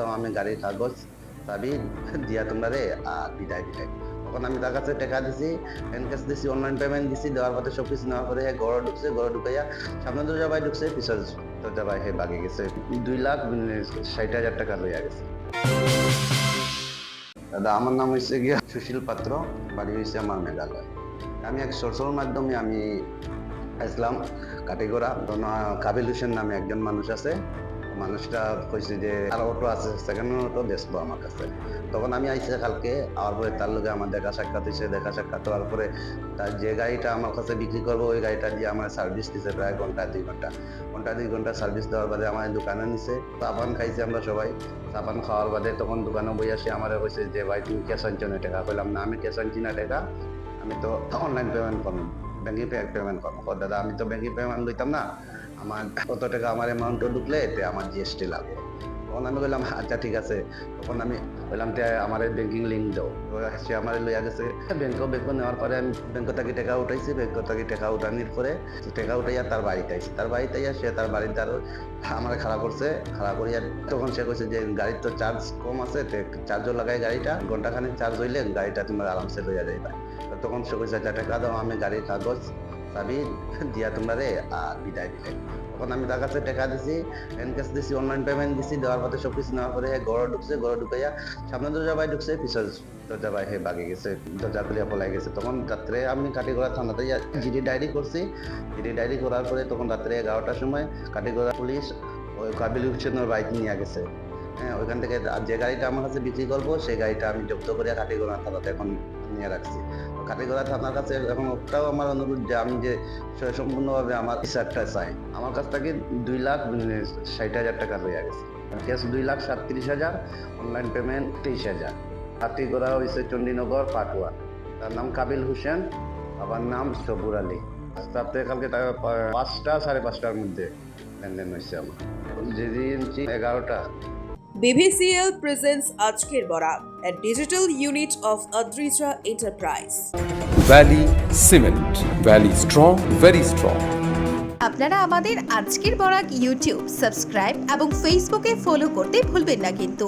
দাও, আমি গাড়ির কাগজ চাবি দিয়া তোমরা রে আর বিদায় দিলে তখন আমি তার কাছে টাকা দিছি এনকেস দিছি অনলাইন পেমেন্ট দিছি, দেওয়ার পরে সব কিছু নেওয়ার পরে ঘর ঢুকছে, ঘর ঢুকাইয়া সামনে দরজা বাই ঢুকছে পিছর দরজা বাই হে বাগে গেছে। দুই লাখ ষাট হাজার টাকা লইয়া গেছে। দাদা, আমার নাম হচ্ছে গিয়া সুশীল পাত্র, বাড়ি হয়েছে আমার মেঘালয়। আমি এক সোর্সের মাধ্যমে আমি আসলাম, কাটিগড়া। কাবিল হোসেন নামে একজন মানুষ আছে। মানুষটা কইছে যে, আর অটো আছে সেকেন্ড অটো বেচবো আমার কাছে। তখন আমি আইসে কালকে আওয়ার পরে তার লগে আমার দেখা সাক্ষাৎ হয়েছে দেখা সাক্ষাৎ হওয়ার পরে তার যে গাড়িটা আমার কাছে বিক্রি করব, ওই গাড়িটা দিয়ে আমার সার্ভিস দিছে প্রায় ঘণ্টা, দুই ঘণ্টা। ঘণ্টা, দুই ঘণ্টা সার্ভিস দেওয়ার বাদে আমার দোকানে নিছে। সাবান খাইছি আমরা সবাই। সাবান খাওয়ার বাদে তখন দোকানে বই আসে আমার কইছে যে, ভাই, তুমি ক্যাশ আনছো না টাকা? কইলাম, না, আমি ক্যাশ আনছি না টাকা, আমি তো অনলাইন পেমেন্ট করব ব্যাঙ্কিং পেমেন্ট করব দাদা, আমি তো ব্যাঙ্কিং পেমেন্ট লইতাম না। আমার কত টাকা আমার অ্যামাউন্টও ঢুকলে এতে আমার জিএসটি লাগবে। তখন আমি বললাম আচ্ছা ঠিক আছে। তখন আমি বললাম তে আমার ব্যাঙ্কিং লিঙ্ক দাও। সে আমার লইয়া গেছে। ব্যাংকও ব্যাংক নেওয়ার পরে আমি ব্যাংক থেকে টাকা উঠাইছি। ব্যাংক থেকে টাকা উঠানির পরে টাকা উঠাইয়া তার বাড়িতে আইছি। তার বাড়িতে আইয়া সে তার বাড়িতে আরও আমার খারাপ করছে। খারাপ করিয়া তখন সে কইছে যে, গাড়ির তো চার্জ কম আছে চার্জও লাগাই গাড়িটা। ঘন্টাখানেক চার্জ হইলে গাড়িটা তোমার আরামসে লইয়া যাইবা। তখন সে কইছে আচ্ছা টাকা দাও, আমি গাড়ির কাগজ চাবি দিয়া তোমরা আর বিদায় দিলে তখন আমি তার কাছে টাকা দিছি এনকেস দিছি অনলাইন পেমেন্ট দিছি, দেওয়ার পরে সব কিছু নেওয়ার পরে ঘর ঢুকছে, ঘর ঢুকাইয়া সামনে দরজা বাই ঢুকছে পিছর দরজা বাই হে বাগে গেছে, দরজা খুলিয়া পলাই গেছে। তখন রাত্রে আমি কাটিগড়া থানাতে জিডি ডায়েরি করছি। জিডি ডায়েরি করার পরে তখন রাত্রে এগারোটার সময় কাটিগড়া পুলিশ, ওই কাবিল হোসেনের বাইক নিয়ে গেছে। হ্যাঁ ওইখান থেকে যে গাড়িটা আমার কাছে বিক্রি করব, সেই গাড়িটা আমি জব্দ করে কাটিগড়া থানাতে এখন নিয়ে রাখছি। কাটিগড়া থানার কাছে এখন ওটাও আমার অনুরোধ যে আমি যে সম্পূর্ণভাবে আমার হিসাবটা চাই। আমার কাছ থেকে দুই লাখ ষাট হাজার টাকা হয়ে গেছে। ক্যাশ দুই লাখ সাতত্রিশ হাজার, অনলাইন পেমেন্ট তেইশ হাজার। করা হয়েছে চণ্ডীনগর, পাটুয়া। তার নাম কাবিল হোসেন আমার নাম সবুর আলী। তারপরে কালকে পাঁচটা সাড়ে পাঁচটার মধ্যে লেনদেন হয়েছে আমার। যেদিন এগারোটা BBCL প্রেজেন্স আজকের Barak, a digital unit of Adrija enterprise valley cement valley strong very strong আপনারা আমাদের আজকের বরাক ইউটিউব সাবস্ক্রাইব এবং ফেসবুকে ফলো করতে ভুলবেন না কিন্তু।